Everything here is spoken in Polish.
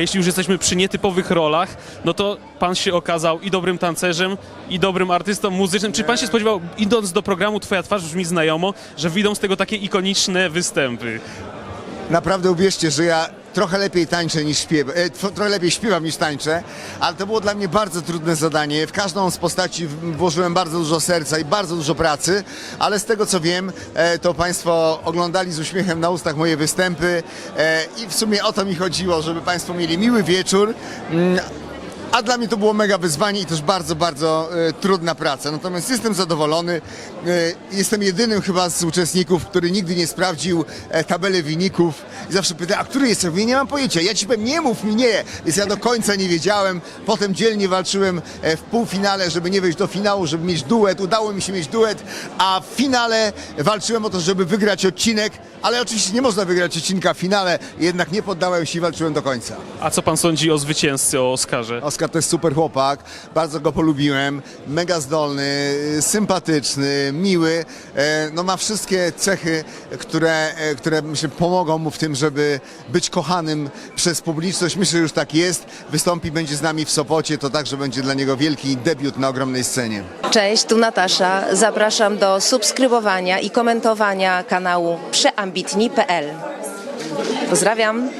Jeśli już jesteśmy przy nietypowych rolach, no to pan się okazał i dobrym tancerzem, i dobrym artystą muzycznym. Czy pan się spodziewał, idąc do programu Twoja twarz brzmi znajomo, że wyjdą z tego takie ikoniczne występy? Naprawdę uwierzcie, że ja trochę lepiej tańczę niż śpiewam, e, tro- trochę lepiej śpiewam niż tańczę, ale to było dla mnie bardzo trudne zadanie. W każdą z postaci włożyłem bardzo dużo serca i bardzo dużo pracy, ale z tego co wiem, e, to Państwo oglądali z uśmiechem na ustach moje występy e, i w sumie o to mi chodziło, żeby Państwo mieli miły wieczór. Mm, a dla mnie to było mega wyzwanie i też bardzo, bardzo e, trudna praca. Natomiast jestem zadowolony. E, jestem jedynym chyba z uczestników, który nigdy nie sprawdził e, tabeli wyników i zawsze pyta, a który jest? Ja mówię, nie mam pojęcia. Ja ci powiem, nie mów mi nie. Więc ja do końca nie wiedziałem. Potem dzielnie walczyłem e, w półfinale, żeby nie wejść do finału, żeby mieć duet. Udało mi się mieć duet, a w finale walczyłem o to, żeby wygrać odcinek, ale oczywiście nie można wygrać odcinka w finale. Jednak nie poddałem się i walczyłem do końca. A co pan sądzi o zwycięzcy, o Oskarze? Oskar to jest super chłopak, bardzo go polubiłem, mega zdolny, sympatyczny, miły, e, no ma wszystkie cechy, które, e, które myślę pomogą mu w tym, żeby być kochanym przez publiczność. Myślę, że już tak jest. Wystąpi, będzie z nami w Sopocie, to także będzie dla niego wielki debiut na ogromnej scenie. Cześć, tu Natasza. Zapraszam do subskrybowania i komentowania kanału przeambitni.pl. Pozdrawiam.